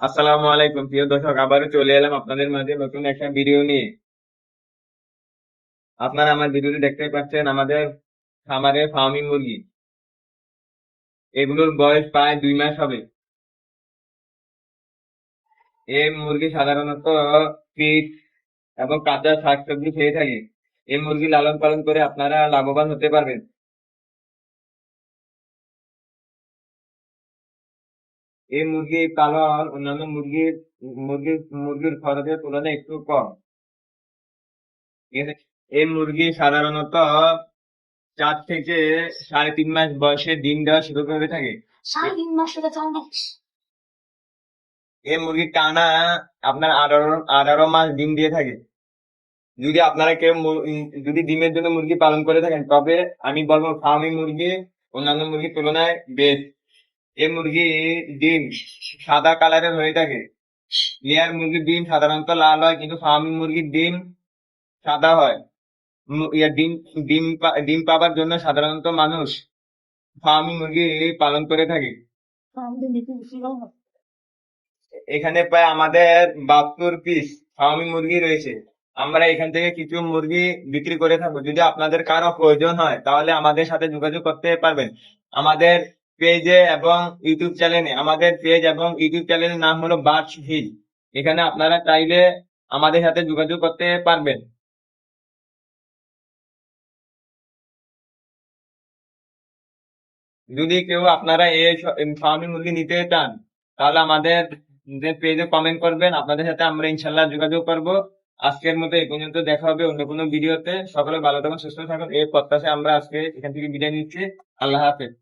আসসালামু আলাইকুম, প্রিয় দর্শক, আবারও চলে এলাম আপনাদের মাঝে নতুন একটা ভিডিও নিয়ে। আপনারা আমার ভিডিওটি দেখতে পাচ্ছেন, আমাদের খামারে ফার্মিং মুরগি। এগুলোর বয়স প্রায় দুই মাস হবে। এই মুরগি সাধারণত পিট এবং কাঁচা শাকসবজি খেয়ে থাকে। এই মুরগি লালন পালন করে আপনারা লাভবান হতে পারবেন। এই মুরগি পালন অন্যান্য মুরগির মুরগির মুরগির খরচের তুলনায় একটু কম। ঠিক আছে? এই মুরগি সাধারণত চার থেকে সাড়ে তিন মাস বয়সে ডিম দেওয়া শুরু করে থাকে। সাড়ে তিন মাস এই মুরগি টানা আপনার আঠারো আঠারো মাস ডিম দিয়ে থাকে। যদি আপনারা কেউ যদি ডিমের জন্য মুরগি পালন করে থাকেন তবে আমি বলব ফার্মিং মুরগি অন্যান্য মুরগির তুলনায় বেশ। এই মুরগি ডিম সাদা কালারের হয়ে থাকে। লেয়ার মুরগির ডিম সাধারণত লাল হয় কিন্তু ফার্মিং মুরগির ডিম সাদা হয়। ডিম ডিম ডিম পাবার জন্য সাধারণত মানুষ ফার্মিং মুরগি পালন করে থাকে। এখানে প্রায় আমাদের বাহাত্তর পিস ফার্মি মুরগি রয়েছে। আমরা এখান থেকে কিছু মুরগি বিক্রি করে থাকব। যদি আপনাদের কারও প্রয়োজন হয় তাহলে আমাদের সাথে যোগাযোগ করতে পারবেন। আমাদের পেজে এবং ইউটিউব চ্যানেলে, আমাদের পেজ এবং ইউটিউব চ্যানেলের নাম হলো বার্চ হিল এখানে আপনারা চাইলে আমাদের সাথে যোগাযোগ করতে পারবেন। যদি কেউ আপনারা এই ফার্মি মুরগি নিতে চান, তাহলে আমাদের যে পেজে কমেন্ট করবেন, আপনাদের সাথে আমরা ইনশাল্লাহ যোগাযোগ করব। আজকের মতো এই পর্যন্ত, দেখা হবে অন্য কোনো ভিডিওতে। সকলে ভালো থাকুন, সুস্থ থাকুন। এই প্রত্যাশায় আমরা আজকে এখান থেকে বিদায় নিচ্ছি। আল্লাহ হাফেজ।